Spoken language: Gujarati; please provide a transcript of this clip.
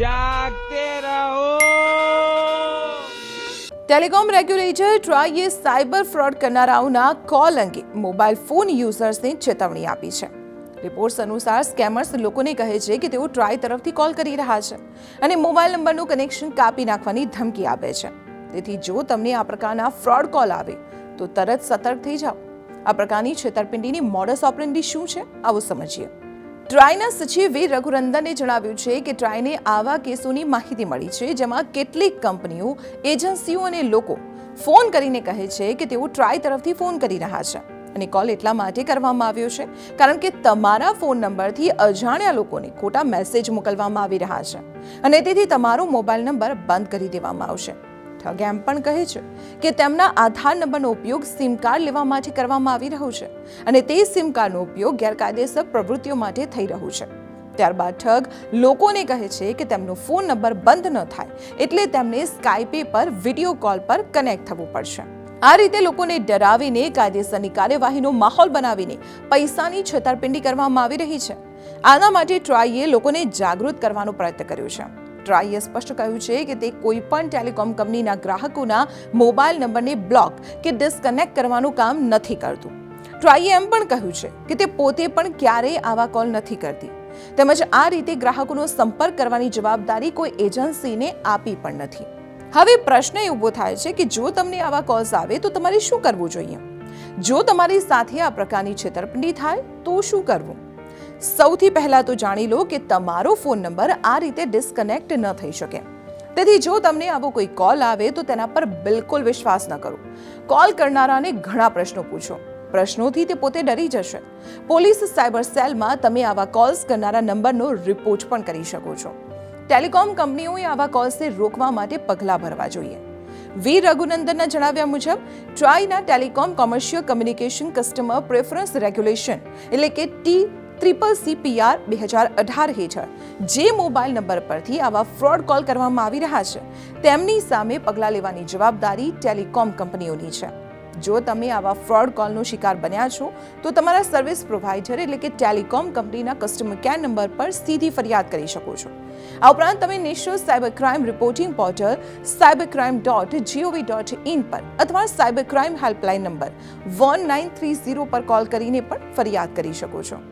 જાગતે રહો. ટેલિકોમ રેગ્યુલેટર ટ્રાઈએ સાયબર ફ્રોડ કરનારાઓના કોલ અંગે મોબાઈલ ફોન યુઝર્સને ચેતવણી આપી છે. રિપોર્ટ્સ અનુસાર સ્કેમર્સ લોકોને કહે છે કે તેઓ ટ્રાય તરફથી કોલ કરી રહ્યા છે અને મોબાઈલ નંબરનું કનેક્શન કાપી નાખવાની ધમકી આપે છે. તેથી જો તમને આ પ્રકારના ફ્રોડ કોલ આવે, તો તરત સતર્ક થઈ જાઓ. આ પ્રકારની છેતરપિંડીની મોડસ ઓપરેન્ડી શું છે? આવું સમજીએ. ટ્રાયના સચિવ રઘુરંદને જણાવ્યું છે કે ટ્રાયને આવા કેસોની માહિતી મળી છે જેમાં કેટલીક કંપનીઓ, એજન્સીઓ અને લોકો ફોન કરીને કહે છે કે તેઓ ટ્રાય તરફથી ફોન કરી રહ્યા છે. અને કોલ એટલા માટે કરવામાં આવ્યો છે કારણ કે તમારા ફોન નંબરથી અજાણ્યા લોકોને ખોટા મેસેજ મોકલવામાં આવી રહ્યા છે. અને તેથી તમારો મોબાઈલ નંબર બંધ કરી દેવામાં આવશે. ઠગ એમ પણ કહે છે કે તેમના આધાર નંબરનો ઉપયોગ સિમ કાર્ડ લેવા માટે કરવામાં આવી રહ્યો છે અને તે સિમ કાર્ડનો ઉપયોગ ગેરકાયદેસર પ્રવૃત્તિઓ માટે થઈ રહ્યું છે. ત્યારબાદ ઠગ લોકોને કહે છે કે તેમનો ફોન નંબર બંધ ન થાય એટલે તેમને સ્કાયપે પર વીડિયો કોલ પર કનેક્ટ થવું પડશે. આ રીતે લોકોને ડરાવીને કાયદેસરની કાર્યવાહીનો માહોલ બનાવીને પૈસાની છેતરપિંડી કરવામાં આવી રહી છે. આના માટે ટ્રાઈએ લોકોને જાગૃત કરવાનો પ્રયત્ન કર્યો છે. ટ્રાઈએ સ્પષ્ટ કહ્યું છે કે તે કોઈ પણ ટેલિકોમ કંપનીના ગ્રાહકોના મોબાઈલ નંબરને બ્લોક કે ડિસ્કનેક્ટ કરવાનું કામ નથી કરતું. ટ્રાઈએ એમ પણ કહ્યું છે કે તે પોતે પણ ક્યારેય આવા કોલ નથી કરતી. તેમજ આ રીતે ગ્રાહકોનો સંપર્ક કરવાની જવાબદારી કોઈ એજન્સીને આપી પણ નથી. હવે પ્રશ્ન એ ઊભો થાય છે કે જો તમને આવા કોલ્સ આવે તો તમારે શું કરવું જોઈએ? જો તમારી સાથે આ પ્રકારની છેતરપિંડી થાય તો શું કરવું? સૌથી પહેલા તો જાણી લો કે તમારો ફોન નંબર આ રીતે ડિસ્કનેક્ટ ન થઈ શકે. તેથી જો તમને આવો કોઈ કોલ આવે તો તેના પર બિલકુલ વિશ્વાસ ન કરો. કોલ કરનારાને ઘણા પ્રશ્નો પૂછો. પ્રશ્નોથી તે પોતે ડરી જશે. પોલીસ સાયબર સેલમાં તમે આવા કોલ્સ કરનારા નંબરનો રિપોર્ટ પણ કરી શકો છો. ટેલિકોમ કંપનીઓએ આવા કોલ્સને રોકવા માટે પગલાં ભરવા જોઈએ. વી. રઘુનંદનના જણાવ્યા મુજબ ટ્રાયના telecom commercial communication customer preference regulation એટલે કે ટી ટ્રિપલ સીપીઆર બે હજાર અઢાર હેઠળ, જે મોબાઈલ નંબર પરથી આવા ફ્રોડ કોલ કરવામાં આવી રહ્યા છે. તેમની સામે પગલાં લેવાની જવાબદારી ટેલિકોમ કંપનીઓની છે. જો તમે આવા ફ્રોડ કોલનો શિકાર બન્યા છો, તો તમારા સર્વિસ પ્રોવાઈડર એટલે કે ટેલિકોમ કંપનીના કસ્ટમર કેર નંબર પર સીધી ફરિયાદ કરી શકો છો. આ ઉપરાંત તમે national cyber crime reporting portal cyber crime dot G O V dot in પર અથવા cyber crime helpline number one nine three zero પર કોલ કરીને પણ ફરિયાદ કરી શકો છો.